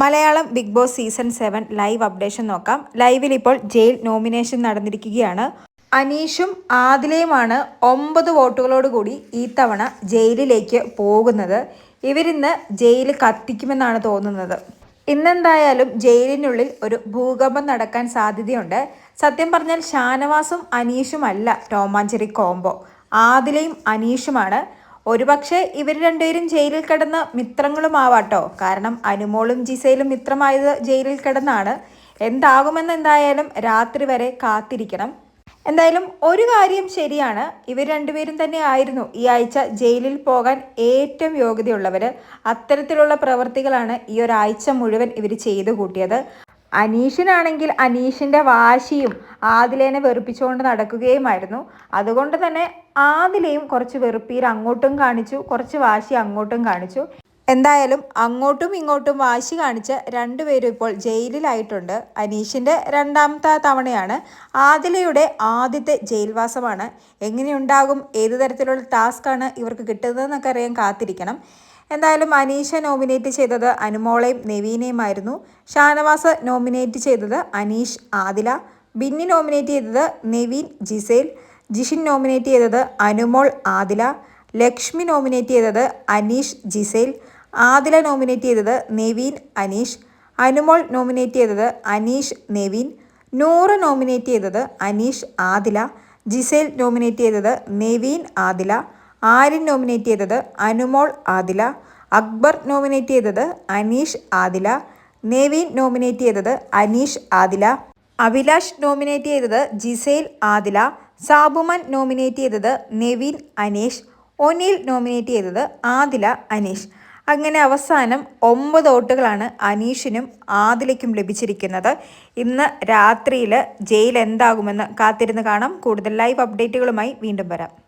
Malayalam big boss season seven live updation നോക്കാം. ലൈവിൽ ഇപ്പോൾ ജയിൽ നോമിനേഷൻ നടന്നിരിക്കുകയാണ്. അനീഷും ആദിലയുമാണ് ഒമ്പത് വോട്ടുകളോടുകൂടി ഈ തവണ ജയിലിലേക്ക് പോകുന്നത്. ഇവരിന്ന് ജയിൽ കത്തിക്കുമെന്നാണ് തോന്നുന്നത്. ഇന്നെന്തായാലും ജയിലിനുള്ളിൽ ഒരു ഭൂകമ്പം നടക്കാൻ സാധ്യതയുണ്ട്. സത്യം പറഞ്ഞാൽ ഷാനവാസും അനീഷുമല്ല ടോമാഞ്ചേരി കോംബോ. ആദിലയും അനീഷുമാണ് ഒരുപക്ഷെ ഇവർ രണ്ടുപേരും ജയിലിൽ കിടന്ന മിത്രങ്ങളുമാവാട്ടോ. കാരണം അനുമോളും ജിസയിലും മിത്രമായത് ജയിലിൽ കിടന്നാണ്. എന്താകുമെന്ന് എന്തായാലും രാത്രി വരെ കാത്തിരിക്കണം. എന്തായാലും ഒരു കാര്യം ശരിയാണ്. ഇവർ രണ്ടുപേരും തന്നെ ആയിരുന്നു ഈ ആഴ്ച ജയിലിൽ പോകാൻ ഏറ്റവും യോഗ്യതയുള്ളവർ അത്തരത്തിലുള്ള പ്രവൃത്തികളാണ് ഈ ഒരാഴ്ച മുഴുവൻ ഇവർ ചെയ്തു കൂട്ടിയത്. അനീഷിനാണെങ്കിൽ അനീഷിന്റെ വാശിയും ആദിലേനെ വെറുപ്പിച്ചുകൊണ്ട് നടക്കുകയുമായിരുന്നു. അതുകൊണ്ട് തന്നെ ആദിലയും കുറച്ച് വെറുപ്പീർ അങ്ങോട്ടും കാണിച്ചു കുറച്ച് വാശി അങ്ങോട്ടും കാണിച്ചു. എന്തായാലും അങ്ങോട്ടും ഇങ്ങോട്ടും വാശി കാണിച്ച രണ്ടുപേരും ഇപ്പോൾ ജയിലിലായിട്ടുണ്ട്. അനീഷിന്റെ രണ്ടാമത്തെ തവണയാണ് ആദിലയുടെ ആദ്യത്തെ ജയിൽവാസമാണ്. എങ്ങനെയുണ്ടാകും ഏത് തരത്തിലുള്ള ടാസ്ക്കാണ് ഇവർക്ക് കിട്ടുന്നതെന്നൊക്കെ അറിയാൻ കാത്തിരിക്കണം. എന്തായാലും അനീഷ നോമിനേറ്റ് ചെയ്തത് അനുമോളയും നെവീനയുമായിരുന്നു. ഷാനവാസ് നോമിനേറ്റ് ചെയ്തത് അനീഷ് ആദില. ബിന്നി നോമിനേറ്റ് ചെയ്തത് നെവീൻ ജിസേൽ. ജിഷിൻ നോമിനേറ്റ് ചെയ്തത് അനുമോൾ ആദില. ലക്ഷ്മി നോമിനേറ്റ് ചെയ്തത് അനീഷ് ജിസേൽ. ആദില നോമിനേറ്റ് ചെയ്തത് നെവീൻ അനീഷ്. അനുമോൾ നോമിനേറ്റ് ചെയ്തത് അനീഷ് നെവീൻ. നൂറ് നോമിനേറ്റ് ചെയ്തത് അനീഷ് ആദില. ജിസേൽ നോമിനേറ്റ് ചെയ്തത് നെവീൻ ആദില. ആര്യൻ നോമിനേറ്റ് ചെയ്തത്? അനുമോൾ ആദില. അക്ബർ നോമിനേറ്റ് ചെയ്തത് അനീഷ് ആദില. നേവീൻ നോമിനേറ്റ് ചെയ്തത് അനീഷ് ആദില. അഭിലാഷ് നോമിനേറ്റ് ചെയ്തത് ജിസേൽ ആദില. സാബുമൻ നോമിനേറ്റ് ചെയ്തത് നെവീൻ അനീഷ്. ഒനീൽ നോമിനേറ്റ് ചെയ്തത് ആദില അനീഷ്. അങ്ങനെ അവസാനം ഒമ്പത് വോട്ടുകളാണ് അനീഷിനും ആദിലയ്ക്കും ലഭിച്ചിരിക്കുന്നത്. ഇന്ന് രാത്രിയിൽ ജയിൽ എന്താകുമെന്ന് കാത്തിരുന്ന് കാണാം. കൂടുതൽ ലൈവ് അപ്ഡേറ്റുകളുമായി വീണ്ടും വരാം.